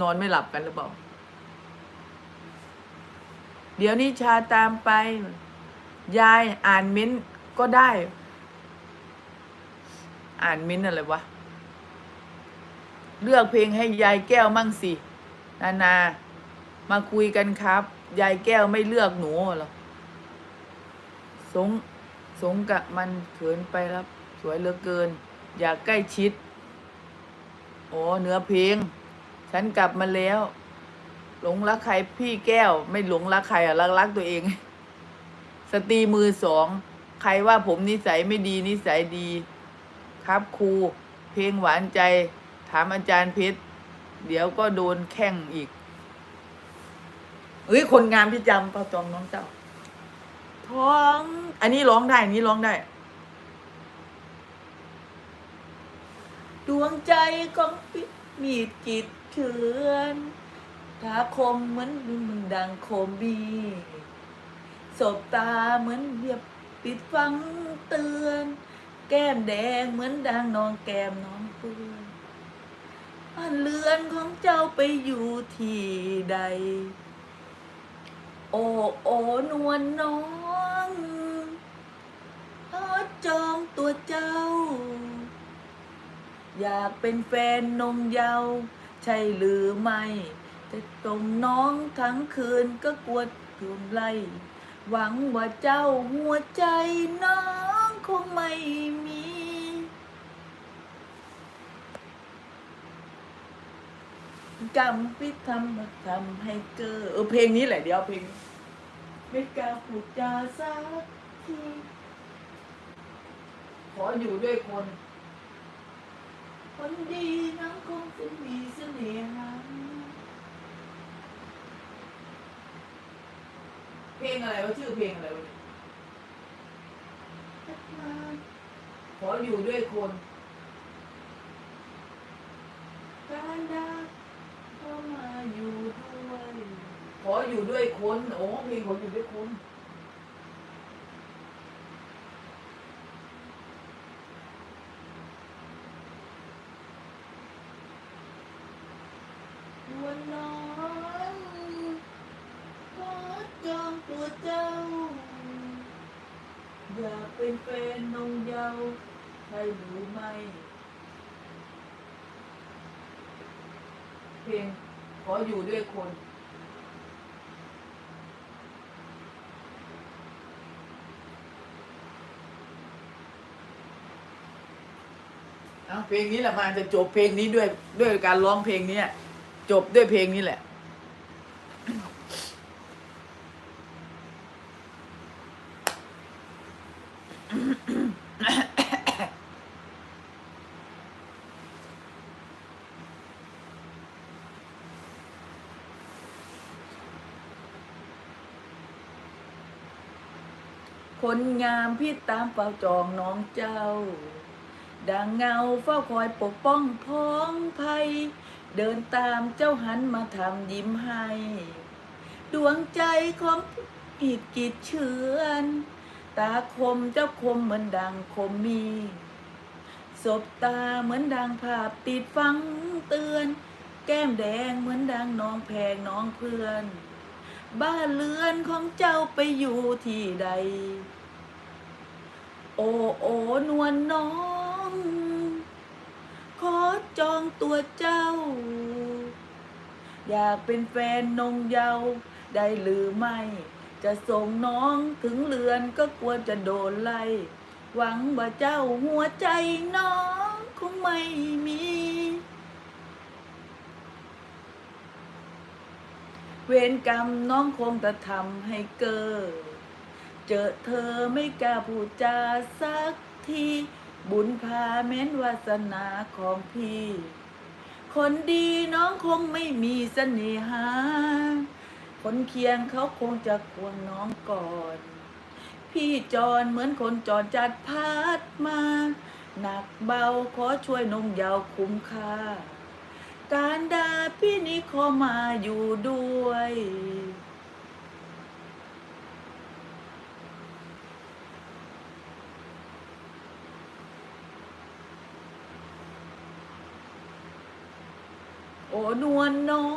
นอนไม่หลับกันหรือเปล่า เดี๋ยวนี้ชาตามไป ยายอ่านเม้นก็ได้ อ่านเม้นอะไรวะ เลือกเพลงให้ยายแก้วมั่งสิ นานา มาคุยกันครับ ยายแก้วไม่เลือกหนูหรอ สง สงกับมันเขินไปแล้วสวยเหลือเกิน อยากใกล้ชิด โอ้เนื้อเพลง ฉันกลับมาแล้ว หลงรักใครพี่แก้ว ไม่หลงรักใครอะรักรักตัวเอง สตรีมือสอง ใครว่าผมนิสัยไม่ดีนิสัยดี ครับครูเพลงหวานใจ ถามอาจารย์เพชรเดี๋ยวก็โดนแข่งอีกเอ้ยคนงามที่จำเป้าจองน้องเจ้าท้อง อันนี้ร้องได้ อันนี้ร้องได้ ดวงใจของพี่ มีดกิดเถือนถ้าคมเหมือนมึงดังโคมบีสบตาเหมือนเรียบปิดฟังเตือน แก้มแดงเหมือนดังนองแก้มน้องเปื้อนบ้านเรือนของเจ้าไปอยู่ที่ใด โอ้โอ้นวลน้องขอจองตัวเจ้า อยากเป็นแฟนนงเยาวใช่หรือไม่จะตรงน้องทั้งคืนก็กวดกลุ่มไล่หวังว่าเจ้าหัวใจน้องคงไม่มี กรรมพิธรรมทำให้เกิดเออเพลงนี้แหละเดี๋ยวเพลง ไม่กล้าพูดจาสักที ขออยู่ด้วยคน คนดีน้ำคงจะมีเสน่หาเพลงอะไรวะชื่อเพลงอะไรวะเนี่ยขออยู่ด้วยคนการดาเข้ามาอยู่ด้วย ขออยู่ด้วยคน โอ้เพลงขออยู่ด้วยคน วันน้องขอจองตัวเจ้า อยากเป็นแฟนน้องเยาใช่หรือไหม เพลงขออยู่ด้วยคน เอาเพลงนี้แหละมาจะจบเพลงนี้ด้วยด้วยการร้องเพลงนี้ จบด้วยเพลงนี้แหละ คนงามพี่ตามเฝ้าจองน้องเจ้า ดังเงาเฝ้าคอยปกป้องพ้องภัย เดินตามเจ้าหันมาทำยิ้มให้ ดวงใจของผิดกิดเชือนตาคมเจ้าคมเหมือนดังคมมีสบตาเหมือนดังภาพติดฟังเตือน แก้มแดงเหมือนดังน้องแพงน้องเพื่อน บ้านเรือนของเจ้าไปอยู่ที่ใด โอโอนวลน้อง ขอจองตัวเจ้า อยากเป็นแฟนนงเยาได้หรือไม่ จะส่งน้องถึงเรือนก็กลัวจะโดนไล่ หวังว่าเจ้าหัวใจน้องคงไม่มี เวรกรรมน้องคงจะทำให้เกิด เจอเธอไม่กล้าพูดจาสักที บุญพาแม้นวาสนาของพี่ คนดีน้องคงไม่มีเสน่หา คนเคียงเขาคงจะควงน้องก่อน พี่จรเหมือนคนจรจัดพัดมา หนักเบาขอช่วยนงยาวคุ้มค่า การดาพี่นี้ขอมาอยู่ด้วย O ano ano?